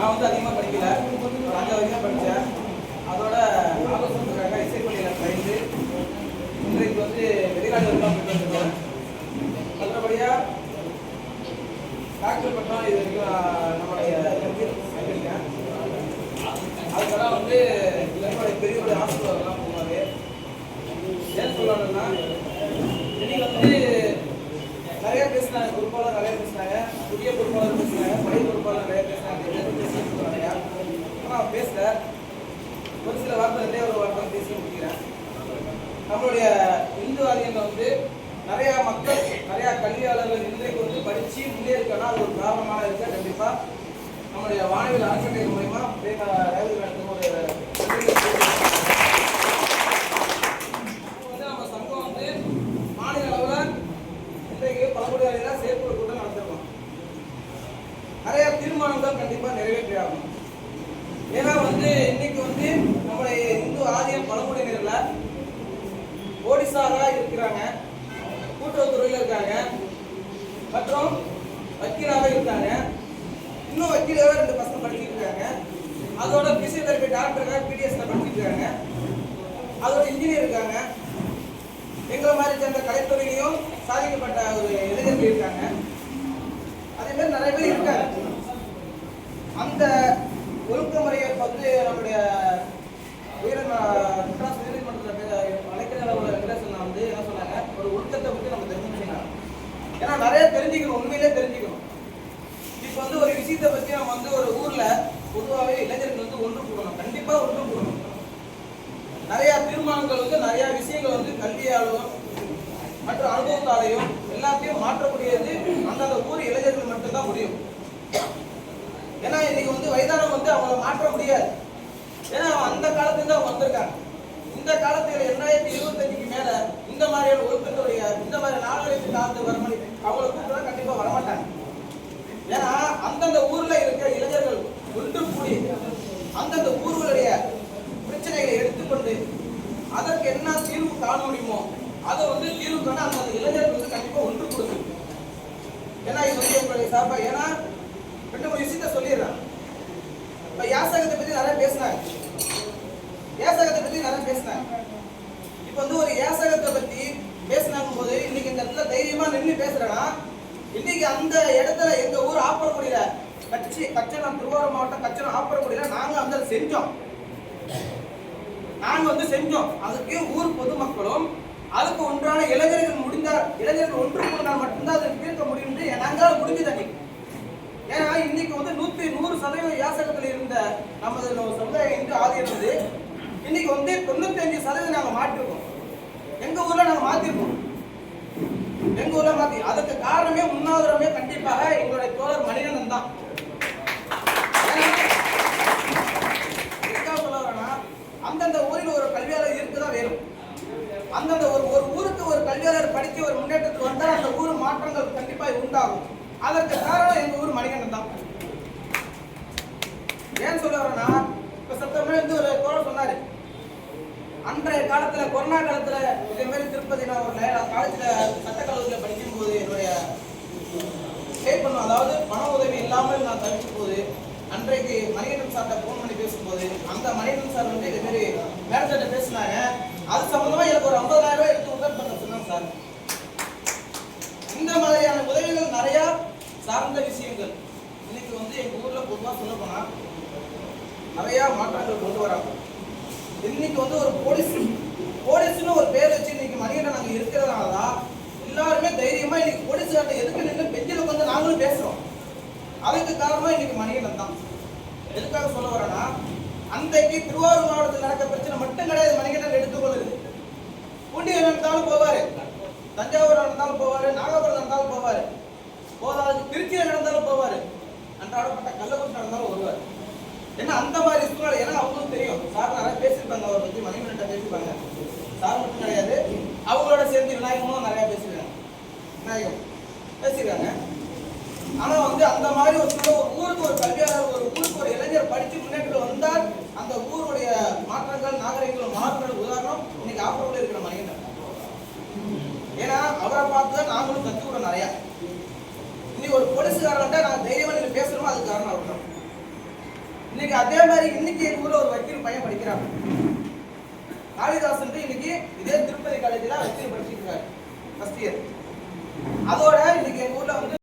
நான் வந்து அதிகமாக படிக்கல. ஒரு அஞ்சு வரைக்கும் படித்தேன் அதோட ஆலோசனைக்காக இசைப்பள்ளியில் பயின்று இன்றைக்கு வந்து வெளிநாடுகள்லாம் போயிட்டு வந்திருக்கேன் மற்றபடியாக டாக்டர் பட்டம் இது வரைக்கும் நம்மளுடைய வாங்கியிருக்கேன் அதுக்கெல்லாம் வந்து என்னுடைய பெரியவருடைய ஹாஸ்பிட்டல்லாம் போவார் ஏன் சொல்லணும்னா இன்னைக்கு வந்து நிறைய பேசினாங்க குறிப்பாளர் நிறைய பேசினாங்க புதிய பொறுப்பாளர் பேசினாங்க பழைய பொறுப்பாளர் நிறைய பேசினாங்க எல்லாரும் பேசிட்டு நிறையா ஆனால் பேசல. ஒரு சில வார்த்தை ரெண்டே ஒரு வார்த்தை பேசி முடிக்கிறேன் நம்மளுடைய இந்து ஆலயங்கள் வந்து நிறையா மக்கள் நிறையா கல்வியாளர்கள் இன்றைக்கு வந்து படிச்சு முன்னேறிக்கணும் அது ஒரு காரணமாக இருக்க? கண்டிப்பாக நம்மளுடைய வானவில் அறக்கட்டளை மூலயமா ரேகா ரேவதி மேடத்துக்கு ஒரு வந்து நம்ம சங்கம் வந்து மாநில அளவில் இன்றைக்கு பழங்குடியாளில் செயற்குழு கூட்டம் நடத்திருக்கோம். நிறைய தீர்மானங்கள் கண்டிப்பாக நிறைவேற்றி ஆகணும் ஏன்னா வந்து இன்னைக்கு வந்து நம்முடைய இந்து ஆதிய பழங்குடியினரில் போலீஸாரா இருக்கிறாங்க கூட்டுறவுத்துறையில் இருக்காங்க மற்றும் வக்கீலாக இருக்காங்க. இன்னும் வக்கீலாக ரெண்டு பசங்க படிச்சுட்டு இருக்காங்க. அதோட பிசியோதெரபி டாக்டராக பிடிஎஸ்ல படிச்சுட்டு இருக்காங்க. அதோட இன்ஜினியர் இருக்காங்க. எங்களை மாதிரி சேர்ந்த கலைத்துறையிலையும் சாதிக்கப்பட்ட ஒரு இளைஞர்கள் இருக்காங்க. அதே மாதிரி நிறைய பேர் இருக்காங்க. அந்த ஒழுக்கமுறையை வந்து நம்முடைய உயர் மெட்ராஸ் உயர்நீதிமன்றத்தில் வழக்கறிஞர் அளவில் வெங்கடேசன் வந்து என்ன சொன்னாங்க ஒரு ஒழுக்கத்தை பற்றி நம்ம தெரிஞ்சுக்கணும் ஏன்னா நிறைய தெரிஞ்சுக்கணும் உண்மையிலே தெரிஞ்சுக்கணும். இப்போ வந்து ஒரு விஷயத்தை பற்றி நம்ம வந்து ஒரு ஊர்ல பொதுவாகவே இளைஞர்கள் வந்து ஒன்று கூடணும். கண்டிப்பா ஒன்று கூடணும். நிறைய தீர்மானங்கள் வந்து நிறைய விஷயங்கள் வந்து கல்வியாலும் மற்ற அனுபவத்தாலையும் எல்லாத்தையும் மாற்றக்கூடியது அந்தந்த ஊர் இளைஞர்கள் மட்டும்தான் முடியும். ஏன்னா இன்னைக்கு வந்து வயதானம் வந்து அவங்கள மாற்ற முடியாது. ஏன்னா அவன் அந்த காலத்துல இருந்து அவங்க வந்திருக்காங்க. இந்த காலத்துல ரெண்டாயிரத்தி இருபத்தஞ்சுக்கு மேல இந்த மாதிரியான ஒழுக்கத்துடைய இந்த மாதிரி நாகரிகத்து காலத்து வரமணி அவங்கள கூப்பிட்டா கண்டிப்பா வரமாட்டாங்க. ஏன்னா அந்தந்த ஊர்ல இருக்க இளைஞர்கள் ஒன்று கூடி அந்தந்த ஊர்களுடைய பிரச்சனைகளை எடுத்துக்கொண்டு அதற்கு என்ன தீர்வு காண முடியுமோ அதை வந்து தீர்வு காண அந்த இளைஞர்கள் வந்து கண்டிப்பா ஒன்று கொடுத்து ஏன்னா இது வந்து உங்களுடைய சாப்பா ஏன்னா ரெண்டு மூணு விஷயத்த சொல்லிடுறேன். இப்ப யாசகத்தை பத்தி நிறைய பேசினாங்க. யாசகத்தை பத்தி நிறைய பேசினாங்க. வந்து ஒரு யாசகத்தை பற்றி பேசினாங்க போது இன்னைக்கு இந்த இடத்துல தைரியமா நின்று பேசுறேன்னா இன்னைக்கு அந்த இடத்துல எங்க ஊர் ஆப்பரக்குடியில கட்சி கச்சனம் திருவாரூர் மாவட்டம் கச்சனம் ஆப்பரக்குடியில நாங்க அந்த செஞ்சோம். நாங்க வந்து செஞ்சோம். அதுக்கு ஊர் பொதுமக்களும் அதுக்கு ஒன்றான இளைஞர்கள் முடிந்தால் இளைஞர்கள் ஒன்று கூடினால் மட்டும்தான் அதை தீர்க்க முடியும் என்று நாங்களால முடிஞ்சது அன்னைக்கு. ஏன்னா இன்னைக்கு வந்து நூத்தி நூறு சதவீத யாசகத்தில் இருந்த நமது சமுதாயம் என்று ஆதி இருந்தது இன்னைக்கு வந்து தொண்ணூத்தி அஞ்சு சதவீதம் நாங்கள் மாட்டிருக்கோம். எங்க ஊர்ல நாங்க மாத்திருக்கோம். எங்க ஊர்ல மாத்தி அதுக்கு காரணமே உண்ணாவிரமே கண்டிப்பாக எங்களுடைய தோழர் மணிகண்டன் தான். சொல்ல அந்தந்த ஊரில் ஒரு கல்வியாளர் இருக்குதான் வேணும். அந்தந்த ஒரு ஒரு ஊருக்கு ஒரு கல்வியாளர் படித்து ஒரு முன்னேற்றத்துக்கு வந்தால் அந்த ஊர் மாற்றங்கள் கண்டிப்பாக உண்டாகும். அதற்கு காரணம் எங்க ஊர் மணிகண்டன் தான். ஏன் சொல்ல வரேன்னா இப்போ சத்தமே வந்து ஒரு தோழர் சொன்னாரு அன்றைய காலத்துல கொரோனா காலத்துல இதே மாதிரி திருப்பதி நான் ஒரு காலேஜ்ல சட்டக்கல்லூரியில் படிக்கும் போது என்னுடைய ஸ்டே பண்ணும் அதாவது பண உதவி இல்லாமல் நான் தவிக்கும் போது அன்றைக்கு மணிகண்டன் சார்ட்ட ஃபோன் பண்ணி பேசும்போது அந்த மணிகண்டன் சார் வந்து இதே மாதிரி மேனேஜர்கிட்ட பேசினாங்க. அது சம்பந்தமா எனக்கு ஒரு ஐம்பதாயிரம் ரூபாய் எடுத்து உதவி பண்ண சொன்னாங்க சார். இந்த மாதிரியான உதவிகள் நிறைய சார்ந்த விஷயங்கள். இன்னைக்கு வந்து எங்க ஊர்ல பொதுவாக சொல்ல போனா நிறைய மாற்றங்கள் கொண்டு வராங்க. இன்னைக்கு வந்து ஒரு போலீஸ் போலீஸ்னு ஒரு பேர் வச்சு இன்னைக்கு மணிகிட்ட நாங்கள் இருக்கிறதுனால தான் எல்லாருமே தைரியமா இன்னைக்கு போலீஸ்கார்ட்ட எதுக்கு நின்று பெஞ்சில் வந்து நாங்களும் பேசுறோம். அதுக்கு காரணமா இன்னைக்கு மணிகண்டன் தான். எதுக்காக சொல்ல வரேன்னா அன்றைக்கு திருவாரூர் மாவட்டத்தில் நடக்க பிரச்சனை மட்டும் கிடையாது மணிகண்டன் எடுத்துக்கொள்ளுது. பூண்டியில் நடந்தாலும் போவாரு தஞ்சாவூர் நடந்தாலும் போவாரு நாகபுரம் நடந்தாலும் போவாரு போதாதுக்கு திருச்சியில் நடந்தாலும் போவாரு அன்றாடப்பட்ட கள்ளக்குறிச்சி நடந்தாலும் வருவார். ஏன்னா அந்த மாதிரி சூழ்நிலை ஏன்னா அவங்களுக்கு தெரியும் சார் நிறைய பேசியிருப்பாங்க அவரை பத்தி மணிமணிட்ட பேசியிருப்பாங்க சார் மட்டும் கிடையாது அவங்களோட சேர்ந்து விநாயகமும் நிறைய பேசியிருக்காங்க விநாயகம் பேசியிருக்காங்க ஆனா வந்து அந்த மாதிரி ஒரு சில ஒரு ஊருக்கு ஒரு கல்வியாளர் ஒரு ஊருக்கு ஒரு இளைஞர் படிச்சு முன்னேற்றம் வந்தால் அந்த ஊருடைய மாற்றங்கள் நாகரிகங்கள் மாற்றங்கள் உதாரணம் இன்னைக்கு ஆப்பரவில் இருக்கிற மனிதன் ஏன்னா அவரை பார்த்து தான் நாங்களும் கத்துக்கிறோம் நிறையா. இன்னைக்கு ஒரு போலீஸ்காரன்ட்ட நான் தைரியமா நீங்க பேசுறோமோ அதுக்கு காரணம் அவர் இன்னைக்கு அதே மாதிரி இன்னைக்கு எங்க ஊர்ல ஒரு வக்கீல் பையன் படிக்கிறாங்க காளிதாசன் இன்னைக்கு இதே திருப்பதி காலேஜில் வக்கீல் படிச்சிட்டு இருக்காரு ஃபர்ஸ்ட் இயர் அதோட